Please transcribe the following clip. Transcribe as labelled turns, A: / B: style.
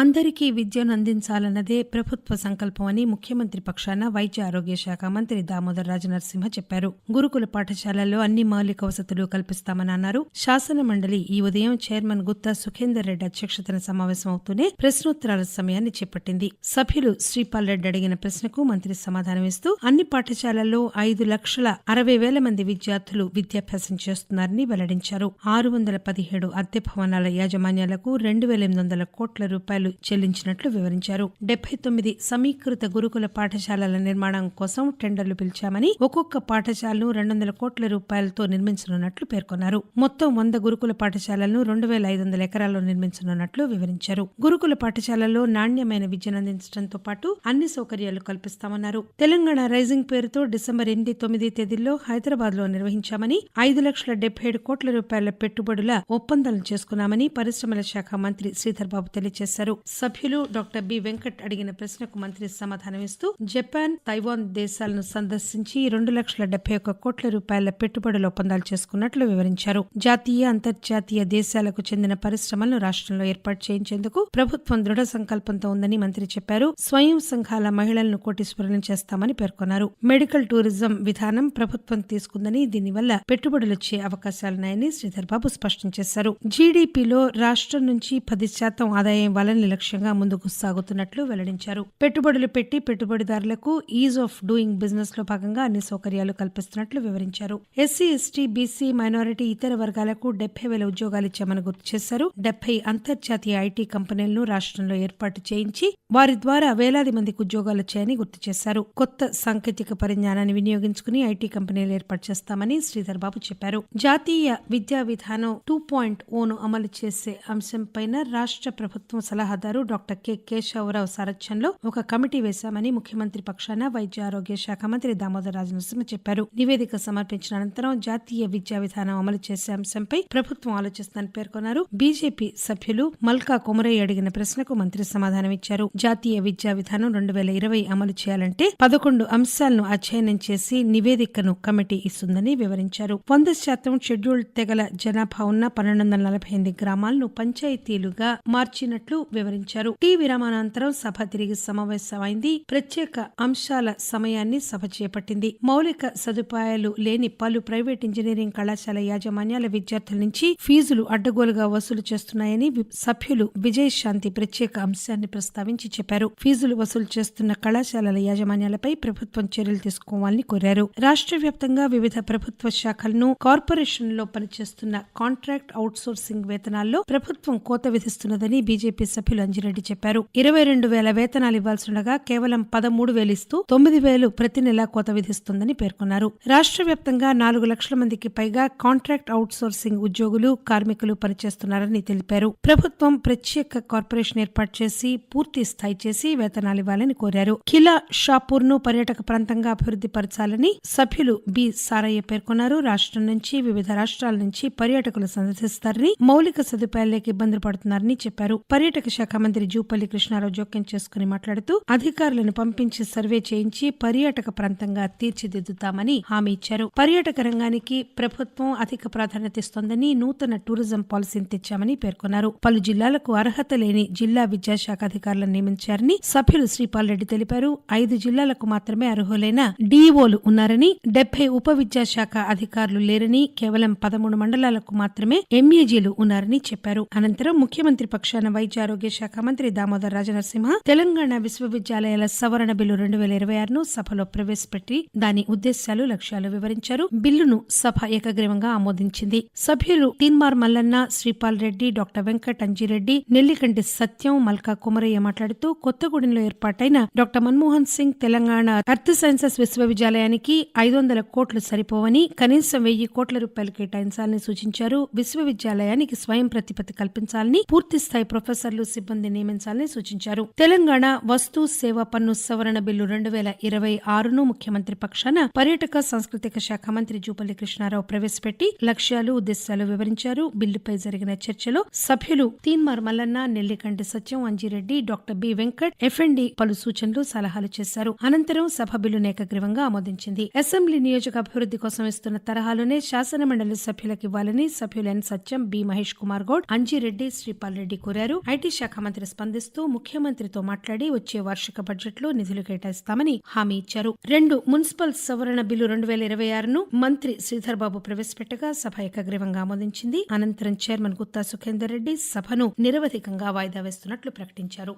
A: అందరికీ విద్యను అందించాలన్నదే ప్రభుత్వ సంకల్పమని ముఖ్యమంత్రి పక్షాన వైద్య ఆరోగ్య శాఖ మంత్రి దామోదర్ రాజ నరసింహ చెప్పారు గురుకుల పాఠశాలల్లో అన్ని మౌలిక వసతులు కల్పిస్తామని అన్నారు శాసన మండలి ఈ ఉదయం చైర్మన్ గుత్తా సుఖేందర్ రెడ్డి అధ్యక్షతన సమావేశమవుతూనే ప్రశ్నోత్తరాల సమయాన్ని చేపట్టింది సభ్యులు శ్రీపాల్ రెడ్డి అడిగిన ప్రశ్నకు మంత్రి సమాధానమిస్తూ అన్ని పాఠశాలల్లో ఐదు లక్షల అరవై వేల మంది విద్యార్థులు విద్యాభ్యాసం చేస్తున్నారని వెల్లడించారు ఆరు వందల పదిహేడు అద్దె భవనాల యాజమాన్యాలకు రెండు వేల ఎనిమిది వందల కోట్ల రూపాయలు రూపాయలు చెల్లించినట్లు వివరించారు డెబ్బై తొమ్మిది సమీకృత గురుకుల పాఠశాలల నిర్మాణం కోసం టెండర్లు పిలిచామని ఒక్కొక్క పాఠశాలను రెండు వందల కోట్ల రూపాయలతో నిర్మించనున్నట్లు పేర్కొన్నారు మొత్తం వంద గురుకుల పాఠశాలలను రెండు వేల ఐదు వందల ఎకరాల్లో నిర్మించనున్నట్లు వివరించారు గురుకుల పాఠశాలల్లో నాణ్యమైన విద్యను అందించడంతో పాటు అన్ని సౌకర్యాలు కల్పిస్తామన్నారు తెలంగాణ రైజింగ్ పేరుతో డిసెంబర్ ఎనిమిది తొమ్మిది తేదీల్లో హైదరాబాద్ లో నిర్వహించామని ఐదు లక్షల డెబ్బై ఏడు కోట్ల రూపాయల పెట్టుబడుల ఒప్పందాలను చేసుకున్నామని పరిశ్రమల శాఖ మంత్రి శ్రీధర్బాబు తెలియజేశారు సభ్యులు డాక్టర్ బి వెంకట్ అడిగిన ప్రశ్నకు మంత్రి సమాధానమిస్తూ జపాన్ తైవాన్ దేశాలను సందర్శించి రెండు లక్షల డెబ్బై ఒక్క కోట్ల రూపాయల పెట్టుబడుల ఒప్పందాలు చేసుకున్నట్లు వివరించారు జాతీయ అంతర్జాతీయ దేశాలకు చెందిన పరిశ్రమలను రాష్ట్రంలో ఏర్పాటు చేయించేందుకు ప్రభుత్వం దృఢ సంకల్పంతో ఉందని మంత్రి చెప్పారు స్వయం సంఘాల మహిళలను కోటీశ్వరులను చేస్తామని పేర్కొన్నారు మెడికల్ టూరిజం విధానం ప్రభుత్వం తీసుకుందని దీనివల్ల వచ్చే అవకాశాలున్నాయని శ్రీధర్బాబు స్పష్టం చేశారు జీడీపీలో రాష్ట్రం నుంచి పది శాతం ఆదాయం వలన విధానాన్ని నిర్లక్ష్యంగా ముందుకు సాగుతున్నట్లు వెల్లడించారు పెట్టుబడులు పెట్టి పెట్టుబడిదారులకు ఈజ్ ఆఫ్ డూయింగ్ బిజినెస్ లో భాగంగా అన్ని సౌకర్యాలు కల్పిస్తున్నట్లు వివరించారు ఎస్సీ ఎస్టీ బీసీ మైనారిటీ ఇతర వర్గాలకు డెబ్బై వేల ఉద్యోగాలు ఇచ్చామని గుర్తు చేశారు డెబ్బై అంతర్జాతీయ ఐటీ కంపెనీలను రాష్ట్రంలో ఏర్పాటు చేయించి వారి ద్వారా వేలాది మందికి ఉద్యోగాలు వచ్చాయని గుర్తు చేశారు కొత్త సాంకేతిక పరిజ్ఞానాన్ని వినియోగించుకుని ఐటీ కంపెనీలు ఏర్పాటు చేస్తామని శ్రీధర్ బాబు చెప్పారు జాతీయ విద్యా విధానం టూ పాయింట్ ఓను అమలు చేసే అంశంపైన రాష్ట్ర ప్రభుత్వం సలహా సలహాదారు డాక్టర్ కె కేశవరావు సారథ్యంలో ఒక కమిటీ వేశామని ముఖ్యమంత్రి పక్షాన వైద్య ఆరోగ్య శాఖ మంత్రి దామోదర్ రాజు నరసింహ చెప్పారు నివేదిక సమర్పించిన అనంతరం జాతీయ విద్యా విధానం అమలు చేసే అంశంపై ప్రభుత్వం ఆలోచిస్తానని పేర్కొన్నారు బీజేపీ సభ్యులు మల్కా కుమరయ్య అడిగిన ప్రశ్నకు మంత్రి సమాధానం ఇచ్చారు జాతీయ విద్యా విధానం రెండు వేల ఇరవై అమలు చేయాలంటే పదకొండు అంశాలను అధ్యయనం చేసి నివేదికను కమిటీ ఇస్తుందని వివరించారు వంద శాతం షెడ్యూల్ తెగల జనాభా ఉన్న పన్నెండు వందల నలభై ఎనిమిది గ్రామాలను పంచాయతీలుగా మార్చినట్లు వివరించారు టీ విరామానంతరం సభ తిరిగి సమావేశమైంది ప్రత్యేక అంశాల సమయాన్ని సభ చేపట్టింది మౌలిక సదుపాయాలు లేని పలు ప్రైవేట్ ఇంజనీరింగ్ కళాశాల యాజమాన్యాల విద్యార్థుల నుంచి ఫీజులు అడ్డగోలుగా వసూలు చేస్తున్నాయని సభ్యులు విజయ్ శాంతి ప్రత్యేక అంశాన్ని ప్రస్తావించి చెప్పారు ఫీజులు వసూలు చేస్తున్న కళాశాలల యాజమాన్యాలపై ప్రభుత్వం చర్యలు తీసుకోవాలని కోరారు రాష్ట్ర వ్యాప్తంగా వివిధ ప్రభుత్వ శాఖలను కార్పొరేషన్ లో పనిచేస్తున్న కాంట్రాక్ట్ అవుట్సోర్సింగ్ వేతనాల్లో ప్రభుత్వం కోత విధిస్తున్నదని బీజేపీ సభ్యులు డీసీపీ అంజిరెడ్డి చెప్పారు ఇరవై రెండు వేల వేతనాలు ఇవ్వాల్సిండగా కేవలం పదమూడు వేలు ఇస్తూ తొమ్మిది వేలు ప్రతి నెల కోత విధిస్తుందని పేర్కొన్నారు రాష్ట్ర వ్యాప్తంగా నాలుగు లక్షల మందికి పైగా కాంట్రాక్ట్ అవుట్సోర్సింగ్ ఉద్యోగులు కార్మికులు పనిచేస్తున్నారని తెలిపారు ప్రభుత్వం ప్రత్యేక కార్పొరేషన్ ఏర్పాటు చేసి పూర్తి స్థాయి చేసి వేతనాలు ఇవ్వాలని కోరారు ఖిలా షాపూర్ ను పర్యాటక ప్రాంతంగా అభివృద్ధి పరచాలని సభ్యులు బి సారయ్య పేర్కొన్నారు రాష్ట్రం నుంచి వివిధ రాష్ట్రాల నుంచి పర్యాటకులు సందర్శిస్తారని మౌలిక సదుపాయాలకు ఇబ్బందులు పడుతున్నారని చెప్పారు పర్యాటక శాఖ మంత్రి జూపల్లి కృష్ణారావు జోక్యం చేసుకుని మాట్లాడుతూ అధికారులను పంపించి సర్వే చేయించి పర్యాటక ప్రాంతంగా తీర్చిదిద్దుతామని హామీ ఇచ్చారు పర్యాటక రంగానికి ప్రభుత్వం అధిక ప్రాధాన్యత ఇస్తోందని నూతన టూరిజం పాలసీని తెచ్చామని పేర్కొన్నారు పలు జిల్లాలకు అర్హత లేని జిల్లా విద్యాశాఖ అధికారులను నియమించారని సభ్యులు శ్రీపాల్రెడ్డి తెలిపారు ఐదు జిల్లాలకు మాత్రమే అర్హులైన డీఓలు ఉన్నారని డెబ్బై ఉప విద్యాశాఖ అధికారులు లేరని కేవలం పదమూడు మండలాలకు మాత్రమే ఎంఏజీలు ఉన్నారని చెప్పారు అనంతరం ముఖ్యమంత్రి పక్షాన వైద్య ఆరోగ్య ఆరోగ్య శాఖ మంత్రి దామోదర్ రాజనరసింహ తెలంగాణ విశ్వవిద్యాలయాల సవరణ బిల్లు రెండు వేల ఇరవై ఆరును సభలో ప్రవేశపెట్టి దాని ఉద్దేశాలు లక్ష్యాలు వివరించారు బిల్లును సభ ఏకగ్రీవంగా ఆమోదించింది సభ్యులు తీన్మార్ మల్లన్న శ్రీపాల్ రెడ్డి డాక్టర్ వెంకట్ అంజిరెడ్డి నెల్లికంటి సత్యం మల్కా కుమరయ్య మాట్లాడుతూ కొత్తగూడెంలో ఏర్పాటైన doctor Manmohan Singh Telangana earth sciences విశ్వవిద్యాలయానికి ఐదు వందల కోట్లు సరిపోవని కనీసం వెయ్యి కోట్ల రూపాయలు కేటాయించాలని సూచించారు విశ్వవిద్యాలయానికి స్వయం ప్రతిపత్తి కల్పించాలని పూర్తిస్థాయి ప్రొఫెసర్లు సిబ్బంది నియమించాలని సూచించారు తెలంగాణ వస్తు సేవా పన్ను సవరణ బిల్లు రెండు వేల ఇరవై ఆరును ముఖ్యమంత్రి పక్షాన పర్యాటక సాంస్కృతిక శాఖ మంత్రి జూపల్లి కృష్ణారావు ప్రవేశపెట్టి లక్ష్యాలు ఉద్దేశాలు వివరించారు బిల్లుపై జరిగిన చర్చలో సభ్యులు తీన్మార్ మల్లన్న నెల్లికంటి సత్యం అంజిరెడ్డి డాక్టర్ బి వెంకట్ ఎఫ్ఎండి పలు సూచనలు సలహాలు చేశారు అనంతరం సభ బిల్లును ఏకగ్రీవంగా ఆమోదించింది అసెంబ్లీ నియోజక అభివృద్ది కోసం ఇస్తున్న తరహాలోనే శాసనమండలి సభ్యులకు ఇవ్వాలని సభ్యులు ఎన్ సత్యం బి మహేష్ కుమార్ గౌడ్ అంజిరెడ్డి శ్రీపాల్ రెడ్డి కోరారు ఐటీ శాఖ శాఖ మంత్రి స్పందిస్తూ ముఖ్యమంత్రితో మాట్లాడి వచ్చే వార్షిక బడ్జెట్లో నిధులు కేటాయిస్తామని హామీ ఇచ్చారు రెండు మున్సిపల్ సవరణ బిల్లు రెండు వేల ఇరవై ఆరును మంత్రి శ్రీధర్ బాబు ప్రవేశపెట్టగా సభ ఏకగ్రీవంగా ఆమోదించింది అనంతరం చైర్మన్ గుత్తా సుఖేందర్ రెడ్డి సభను నిరవధికంగా వాయిదా వేస్తున్నట్లు ప్రకటించారు